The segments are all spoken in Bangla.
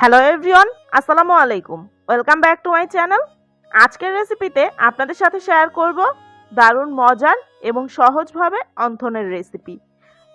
হ্যালো এভরিওয়ান আসসালামু আলাইকুম। Welcome back to my channel আজকের রেসিপিতে আপনাদের সাথে শেয়ার করব দারুণ, মজার এবং সহজভাবে অন্থনের রেসিপি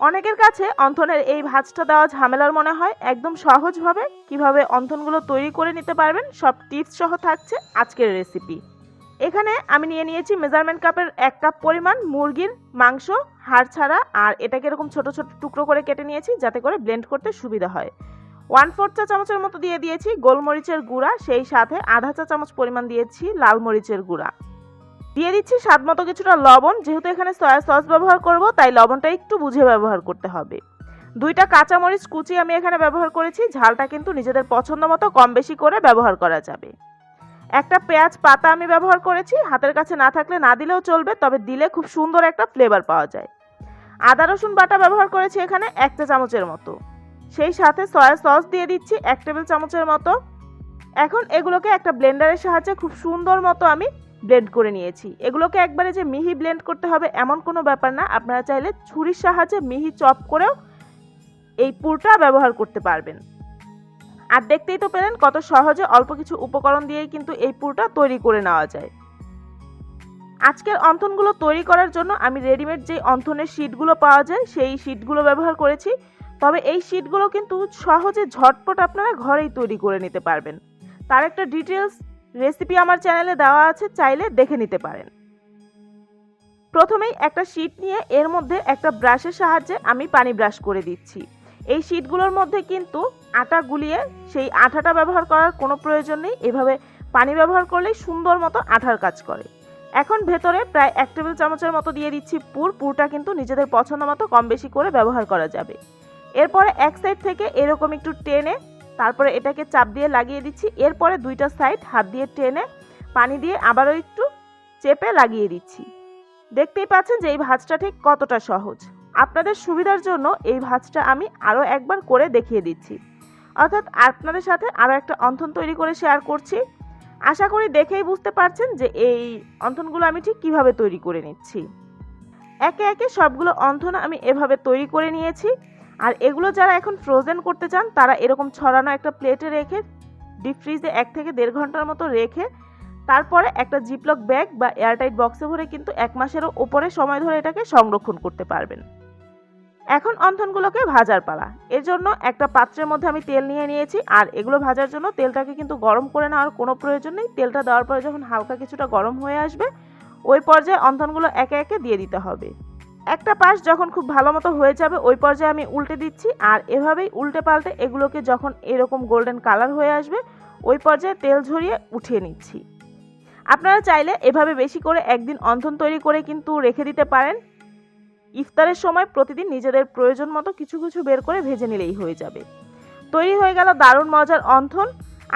অনেকের কাছে অন্থনের এই ভাজটা দেওয়া ঝামেলার মনে হয়, একদম সহজভাবে কীভাবে অন্থনগুলো তৈরি করে নিতে পারবেন, সব টিপস সহ থাকছে আজকের রেসিপি এখানে আমি নিয়ে নিয়েছি মেজারমেন্ট কাপের এক কাপ পরিমাণ মুরগির মাংস, হাড় ছাড়া, আর এটাকে এরকম ছোট ছোট টুকরো করে কেটে নিয়েছি, যাতে করে ব্লেন্ড করতে সুবিধা হয়। ওয়ান ফোর্থ চা চামচের মতো দিয়ে দিয়েছি, গোলমরিচের গুঁড়া, সেই সাথে আধা চা চামচ পরিমাণ দিয়েছি লাল মরিচের গুঁড়া। দিয়ে দিচ্ছি স্বাদ মতো কিছুটা লবণ, যেহেতু এখানে সয়া সস ব্যবহার করব, তাই লবণটা একটু বুঝে ব্যবহার করতে হবে। দুইটা কাঁচামরিচ কুচি আমি এখানে ব্যবহার করেছি, ঝালটা কিন্তু নিজেদের পছন্দ মতো কম বেশি করে ব্যবহার করা যাবে। একটা পেঁয়াজ পাতা আমি ব্যবহার করেছি, হাতের কাছে না থাকলে না দিলেও চলবে, তবে দিলে খুব সুন্দর একটা ফ্লেভার পাওয়া যায়। আদা রসুন বাটা ব্যবহার করেছি এখানে এক চা চামচের মতো। সেই সাথে সয়া সস দিয়ে দিচ্ছি এক টেবিল চামচের মতো। এখন এগুলোকে একটা ব্লেন্ডারের সাহায্যে খুব সুন্দর মতো আমি ব্লেন্ড করে নিয়েছি। এগুলোকে একবারে যে মিহি ব্লেন্ড করতে হবে এমন কোনো ব্যাপার না, আপনারা চাইলে ছুরির সাহায্যে মিহি চপ করেও এই পুরটা ব্যবহার করতে পারবেন। আর দেখতেই তো পেলেন কত সহজে অল্প কিছু উপকরণ দিয়েই কিন্তু এই পুরটা তৈরি করে নেওয়া যায়। আজকের অন্থনগুলো তৈরি করার জন্য আমি রেডিমেড যে অন্থনের শিটগুলো পাওয়া যায়, সেই শিটগুলো ব্যবহার করেছি। তবে এই শিটগুলো কিন্তু সহজে ঝটপট আপনারা ঘরেই তৈরি করে নিতে পারবেন। তার একটা ডিটেলস রেসিপি আমার চ্যানেলে দেওয়া আছে, চাইলে দেখে নিতে পারেন। প্রথমেই একটা শিট নিয়ে এর মধ্যে একটা ব্রাশের সাহায্যে আমি পানি ব্রাশ করে দিচ্ছি। এই শিটগুলোর মধ্যে কিন্তু আটা গুলিয়ে সেই আঠাটা ব্যবহার করার কোনো প্রয়োজন নেই। এভাবে পানি ব্যবহার করলেই সুন্দর মতো আঠার কাজ করে। এখন ভেতরে প্রায় এক টেবিল চামচের মতো দিয়ে দিচ্ছি পুর। পুরটা কিন্তু নিজেদের পছন্দ মতো কম বেশি করে ব্যবহার করা যাবে। এরপরে এক সাইড থেকে এরকম একটু টেনে তারপরে এটাকে চাপ দিয়ে লাগিয়ে দিচ্ছি। এরপরে দুইটা সাইড হাত দিয়ে টেনে পানি দিয়ে আবারও একটু চেপে লাগিয়ে দিচ্ছি। দেখতেই পাচ্ছেন যে এই ভাজটা ঠিক কতটা সহজ। আপনাদের সুবিধার জন্য এই ভাজটা আমি আরও একবার করে দেখিয়ে দিচ্ছি। অর্থাৎ আপনাদের সাথে আরও একটা অন্থন তৈরি করে শেয়ার করছি। আশা করি দেখেই বুঝতে পারছেন যে এই অন্থনগুলো আমি ঠিক কীভাবে তৈরি করে নিচ্ছি। একে একে সবগুলো অন্থন আমি এভাবে তৈরি করে নিয়েছি। আর এগুলো যারা এখন ফ্রোজেন করতে চান, তারা এরকম ছড়ানো একটা প্লেটে রেখে ডিপ ফ্রিজে এক থেকে দেড় ঘণ্টার মতো রেখে, তারপরে একটা জিপলক ব্যাগ বা এয়ারটাইট বক্সে ভরে কিন্তু এক মাসেরও ওপরে সময় ধরে এটাকে সংরক্ষণ করতে পারবেন। এখন অন্থনগুলোকে ভাজার পালা। এর জন্য একটা পাত্রের মধ্যে আমি তেল নিয়ে নিয়েছি, আর এগুলো ভাজার জন্য তেলটাকে কিন্তু গরম করে নেওয়ার কোনো প্রয়োজন নেই। তেলটা দেওয়ার পরে যখন হালকা কিছুটা গরম হয়ে আসবে, ওই পর্যায়ে অন্থনগুলো একে একে দিয়ে দিতে হবে। একটা পাশ যখন খুব ভালো মতো হয়ে যাবে, ওই পর্যায়ে আমি উল্টে দিচ্ছি আর এভাবেই উল্টে পাল্টে এগুলোকে যখন এরকম গোল্ডেন কালার হয়ে আসবে, ওই পর্যায়ে তেল ঝরিয়ে উঠিয়ে নিচ্ছি। আপনারা চাইলে এভাবে বেশি করে একদিন অন্থন তৈরি করে কিন্তু রেখে দিতে পারেন। ইফতারের সময় প্রতিদিন নিজেদের প্রয়োজন মতো কিছু কিছু বের করে ভেজে নিলেই হয়ে যাবে। তৈরি হয়ে গেল দারুণ মজার অন্থন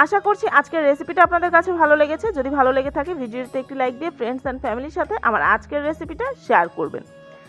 আশা করছি আজকের রেসিপিটা আপনাদের কাছে ভালো লেগেছে। যদি ভালো লেগে থাকে ভিডিওতে একটি লাইক দিয়ে ফ্রেন্ডস অ্যান্ড ফ্যামিলির সাথে আমার আজকের রেসিপিটা শেয়ার করবেন।